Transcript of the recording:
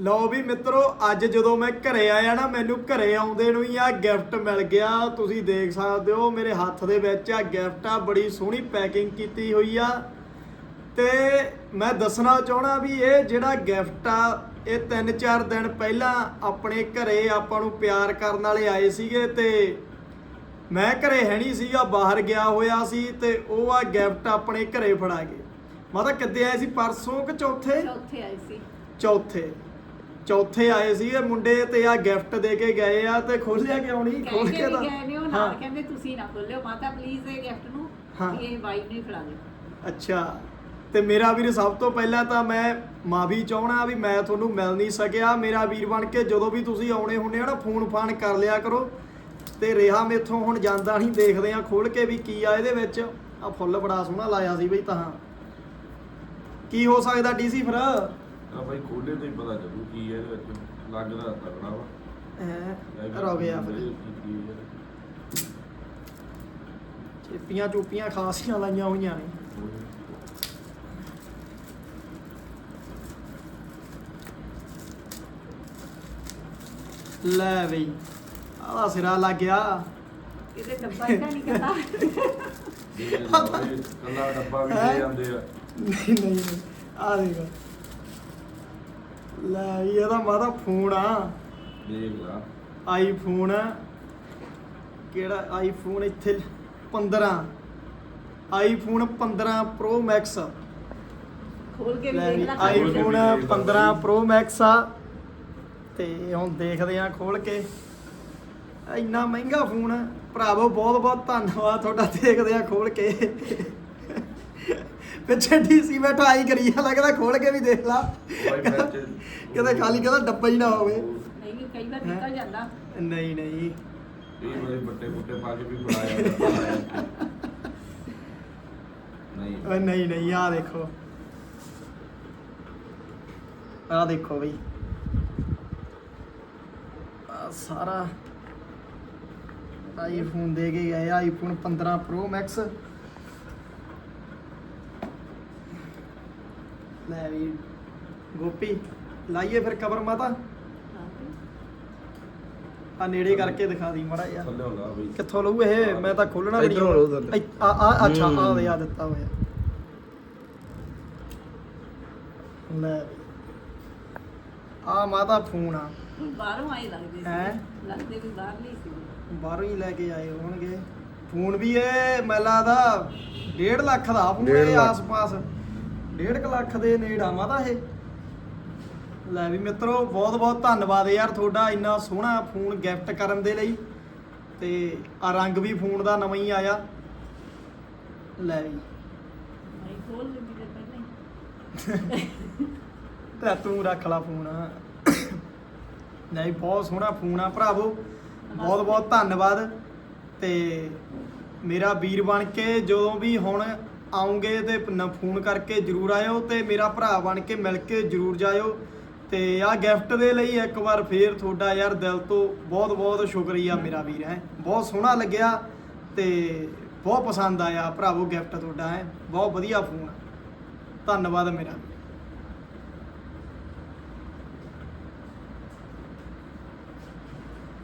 ਲਓ ਵੀ ਮਿੱਤਰੋ ਅੱਜ ਜਦੋਂ ਮੈਂ ਘਰੇ ਆਇਆ ਨਾ ਮੈਨੂੰ ਘਰੇ ਆਉਂਦੇ ਨੂੰ ਹੀ ਆ ਗਿਫਟ ਮਿਲ ਗਿਆ। ਤੁਸੀਂ ਦੇਖ ਸਕਦੇ ਹੋ ਮੇਰੇ ਹੱਥ ਦੇ ਵਿੱਚ ਆ ਗਿਫਟ ਆ ਬੜੀ ਸੋਹਣੀ ਪੈਕਿੰਗ ਕੀਤੀ ਹੋਈ ਆ। ਤੇ ਮੈਂ ਦੱਸਣਾ ਚਾਹਣਾ ਵੀ ਇਹ ਜਿਹੜਾ ਗਿਫਟ ਆ ਇਹ 3-4 ਦਿਨ ਪਹਿਲਾਂ ਆਪਣੇ ਘਰੇ ਆਪਾਂ ਨੂੰ ਪਿਆਰ ਕਰਨ ਵਾਲੇ ਆਏ ਸੀਗੇ ਤੇ ਮੈਂ ਘਰੇ ਹੈ ਨਹੀਂ ਸੀਗਾ ਬਾਹਰ ਗਿਆ ਹੋਇਆ ਸੀ ਤੇ ਉਹ ਆ ਗਿਫਟ ਆਪਣੇ ਘਰੇ ਫੜਾ ਗਏ। ਮਾਤਾ ਕਿੱਦੇ ਆਏ ਸੀ? ਪਰਸੋਂ ਕਿ ਚੌਥੇ? ਚੌਥੇ ਆਏ ਸੀ। ਚੌਥੇ। ਚੌਥੇ ਆਏ ਸੀ ਇਹ ਮੁੰਡੇ ਤੇ ਆ ਗਿਫਟ ਦੇ ਕੇ ਗਏ ਆ ਤੇ ਖੋਲਿਆ ਕਿਉਂ ਨਹੀਂ? ਖੋਲ ਕਹਿ ਕੇ ਕੇ ਤਾਂ ਵੀ ਗਏ ਨੇ ਉਹ ਹਾਂ। ਨਾਲ ਕਹਿੰਦੇ ਤੁਸੀਂ ਨਾ ਖੋਲਿਓ ਮਾਤਾ ਪਲੀਜ਼ ਇਹ ਗਿਫਟ ਨੂੰ ਹਾਂ। ਵੀ ਇਹ ਵਾਈਫ ਨੂੰ ਹੀ ਫੜਾ ਦਿਓ। ਅੱਛਾ। ਤੇ ਮੇਰਾ ਵੀਰ ਸਭ ਤੋਂ ਪਹਿਲਾਂ ਤਾਂ ਮੈਂ ਮਾਫੀ ਚਾਹਣਾ ਵੀ ਮੈਂ ਤੁਹਾਨੂੰ ਮਿਲ ਨਹੀਂ ਸਕਿਆ। ਮੇਰਾ ਵੀਰ ਬਣ ਕੇ ਜਦੋਂ ਵੀ ਤੁਸੀਂ ਆਉਣੇ ਹੁੰਦੇ ਆ ਨਾ ਫੋਨ ਫਾਨ ਕਰ ਲਿਆ ਕਰੋ। ਤੇ ਰਿਹਾ ਮੇਥੋਂ ਹੁਣ ਜਾਂਦਾ ਨਹੀਂ ਦੇਖਦੇ ਆ ਖੋਲ ਕੇ ਵੀ ਕੀ ਆ ਇਹਦੇ ਵਿੱਚ। ਆ ਫੁੱਲ ਬੜਾ ਸੋਹਣਾ ਲਾਇਆ ਸੀ ਬਈ ਤਾਂ। ਕੀ ਹੋ ਸਕਦਾ ਡੀਸੀ ਫਿਰ? ਆ ਭਾਈ ਖੋਲੇ ਤੇ ਹੀ ਪਤਾ ਚੱਲੂ ਕੀ ਹੈ ਇਹਦੇ ਵਿੱਚ ਲੱਗਦਾ ਤਗੜਾ ਵਾ। ਐ ਰੋ ਗਿਆ ਫਿਰ। ਚੇਪੀਆਂ ਚੂਪੀਆਂ ਖਾਸੀਆਂ ਲਾਈਆਂ ਹੋਈਆਂ ਨੇ। ਲੈ ਬਈ ਆਹ ਸਿਰਾ ਲੱਗ ਗਿਆ। ਕਿਤੇ ਡੱਬਾ ਇਹਦਾ ਨਹੀਂ ਕਹਿੰਦਾ ਕੱਲਾ ਡੱਬਾ ਵੀ ਹੈਂ? ਦੇ ਜਾਂਦੇ ਆ। ਨਹੀਂ ਨਹੀਂ ਨਹੀਂ ਆ ਦੇਖ। ਲੈ ਇਹ ਇਹਦਾ ਮਾਦਾ ਫੋਨ ਆ। ਦੇਖ ਲਾ। ਆਈਫੋਨ ਕਿਹੜਾ ਆਈਫੋਨ ਇੱਥੇ 15 ਆਈਫੋਨ 15 Pro Max ਖੋਲ ਕੇ ਵੀ ਲੈ ਵੀ ਦੇਖ ਲੈ। ਆਈਫੋਨ ਖੋਲ ਕੇ ਵੀ ਦੇਖ 15 Pro Max ਆ। ਤੇ ਹੁਣ ਦੇਖਦੇ ਆ ਖੋਲ ਕੇ। ਇੰਨਾ ਮਹਿੰਗਾ ਫੋਨ ਆ। ਭਰਾਵੋ ਬਹੁਤ ਬਹੁਤ ਧੰਨਵਾਦ ਤੁਹਾਡਾ। ਦੇਖਦੇ ਆ ਖੋਲ ਕੇ। ਪਿੱਛੇ ਡੀਸੀ ਬੈਠਾ ਆਈ ਕਰੀ ਜਾ ਲੱਗਦਾ ਖੋਲ ਕੇ ਵੀ ਦੇਖ ਲਾ। ਕਿਤੇ ਖਾਲੀ ਕਹਿੰਦਾ ਡੱਬਾ ਹੀ ਨਾ ਹੋਵੇ। ਨਹੀਂ ਵੀ ਕਈ ਵਾਰ ਨਿਕਲ ਜਾਂਦਾ। ਨਹੀਂ ਨਹੀਂ। ਇਹ ਵਾਲੇ ਬੱਟੇ ਬੁੱਟੇ ਪਾ ਕੇ ਵੀ ਬਣਾਇਆ ਜਾਂਦਾ। ਨਹੀਂ। ਓਏ ਨਹੀਂ ਨਹੀਂ ਆ ਦੇਖੋ। ਆ ਦੇਖੋ ਬਈ। ਆ ਸਾਰਾ ਆਈਫੋਨ ਦੇ ਕੇ ਗਏ ਆਈਫੋਨ 15 Pro Max ਲੈ ਵੀ। ਗੋਪੀ ਲਾਈਏ ਫਿਰ ਕਵਰ ਮਾਤਾ। ਆ ਨੇੜੇ ਕਰਕੇ ਦਿਖਾ ਦੀ ਮੜਾ ਯਾਰ ਥੱਲੇ ਹੁੰਦਾ ਬਈ। ਕਿੱਥੋਂ ਲਊ ਇਹ? ਮੈਂ ਤਾਂ ਖੋਲਣਾ ਵੀ ਇੱਧਰੋਂ ਲਊ ਥੱਲੇ। ਨਹੀਂ ਆ ਆ ਅੱਛਾ ਆ। ਦੇ ਆ ਦਿੱਤਾ ਹੋਇਆ। ਲੈ ਆ ਮਾਤਾ ਫੋਨ ਆ। ਬਾਹਰੋਂ ਆਏ ਲੱਗਦੇ ਹੈਂ? ਸੀ ਲੱਗਦੇ ਵੀ ਬਾਹਰ ਨਹੀਂ ਸੀ। ਬਾਹਰੋਂ ਹੀ ਲੈ ਕੇ ਆਏ ਹੋਣਗੇ। ਫੋਨ ਵੀ ਇਹ ਮੈਲਾ ਦਾ 1.5 ਲੱਖ ਦਾ ਫੋਨ ਡੇਢ ਇਹ ਲੱਖ। ਆਸ-ਪਾਸ। 1.5 ਲੱਖ ਦੇ ਨੇੜਾ ਮਾਤਾ ਇਹ। ਲੈ ਵੀ ਮਿੱਤਰੋ ਬਹੁਤ ਬਹੁਤ ਧੰਨਵਾਦ ਯਾਰ ਤੁਹਾਡਾ ਇੰਨਾ ਸੋਹਣਾ ਫੋਨ ਗਿਫਟ ਕਰਨ ਦੇ ਲਈ। ਤੇ ਆ ਰੰਗ ਵੀ ਫੋਨ ਦਾ ਨਵਾਂ ਹੀ ਆਇਆ। ਲੈ ਵੀ। ਖੋਲ ਲੈਂਦੀ ਤੇ ਪਹਿਲਾਂ ਹੀ। ਤੇ ਤੂੰ ਰੱਖ ਲਾ ਫੋਨ। ਨਹੀਂ ਬਹੁਤ ਸੋਹਣਾ ਫੋਨ ਆ ਭਰਾਵੋ। ਬਹੁਤ ਬਹੁਤ ਧੰਨਵਾਦ। ਤੇ ਮੇਰਾ ਵੀਰ ਬਣ ਕੇ ਜਦੋਂ ਵੀ ਹੁਣ ਆਉਂਗੇ ਤੇ ਫੋਨ ਕਰਕੇ ਜਰੂਰ ਆਇਓ ਤੇ ਮੇਰਾ ਭਰਾ ਬਣ ਕੇ ਮਿਲ ਕੇ ਜਰੂਰ ਜਾਇਓ। ਤੇ ਆ ਗਿਫਟ ਦੇ ਲਈ ਇੱਕ ਵਾਰ ਫੇਰ ਤੁਹਾਡਾ ਯਾਰ ਦਿਲ ਤੋਂ ਬਹੁਤ ਬਹੁਤ ਸ਼ੁਕਰੀਆ ਮੇਰਾ ਵੀਰ ਹੈ। ਬਹੁਤ ਸੋਹਣਾ ਲੱਗਿਆ ਤੇ ਬਹੁਤ ਪਸੰਦ ਆਇਆ ਭਰਾਵੋ ਗਿਫਟ ਤੁਹਾਡਾ ਹੈ। ਬਹੁਤ ਵਧੀਆ ਫੋਨ ਧੰਨਵਾਦ ਮੇਰਾ।